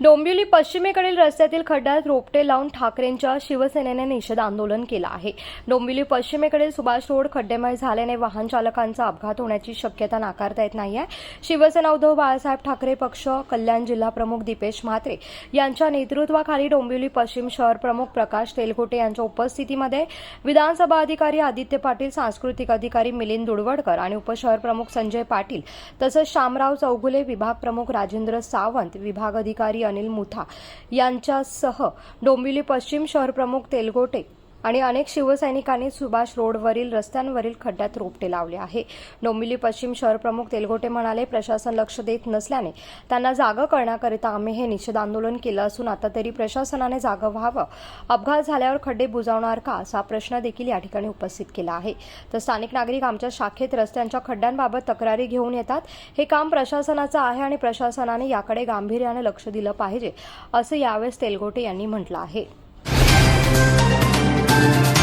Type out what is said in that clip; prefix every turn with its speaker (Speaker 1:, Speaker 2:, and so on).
Speaker 1: डोंबिवली पश्चिमेकडील रस्त्यातील खड्ड्यात रोपटे लावून ठाकरेंच्या शिवसेनेने निषेध आंदोलन केलं आहे. डोंबिवली पश्चिमेकडील सुभाष रोड खड्डेमय झाल्याने वाहन चालकांचा अपघात होण्याची शक्यता नाकारता येत नाही आहे शिवसेना उद्धव बाळासाहेब ठाकरे पक्ष कल्याण जिल्हा प्रमुख दीपेश म्हात्रे यांच्या नेतृत्वाखाली डोंबिवली पश्चिम शहर प्रमुख प्रकाश तेलगोटे यांच्या उपस्थितीमध्ये विधानसभा अधिकारी आदित्य पाटील सांस्कृतिक अधिकारी मिलिंद दुडवडकर आणि उपशहर प्रमुख संजय पाटील तसंच शामराव चौगुले विभाग प्रमुख राजेंद्र सावंत विभाग अधिकारी अनिल मुथा यांच्यासह डोंबिवली पश्चिम शहर प्रमुख तेलगोटे आणि अनेक शिवसैनिकांनी सुभाष रोडवरील रस्त्यांवरील खड्ड्यात रोपटे लावले आहे. डोंबिवली पश्चिम शहर प्रमुख तेलगोटे म्हणाले प्रशासन लक्ष देत नसल्याने त्यांना जागं करण्याकरिता आम्ही हे निषेध आंदोलन केलं असून आता तरी प्रशासनाने जागं व्हावं. अपघात झाल्यावर खड्डे बुजावणार का असा प्रश्न देखील या ठिकाणी उपस्थित केला आहे. तर स्थानिक नागरिक आमच्या शाखेत रस्त्यांच्या खड्ड्यांबाबत तक्रारी घेऊन येतात. हे काम प्रशासनाचं आहे आणि प्रशासनाने याकडे गांभीर्याने लक्ष दिलं पाहिजे असं यावेळेस तेलगोटे यांनी म्हटलं आहे. Thank you.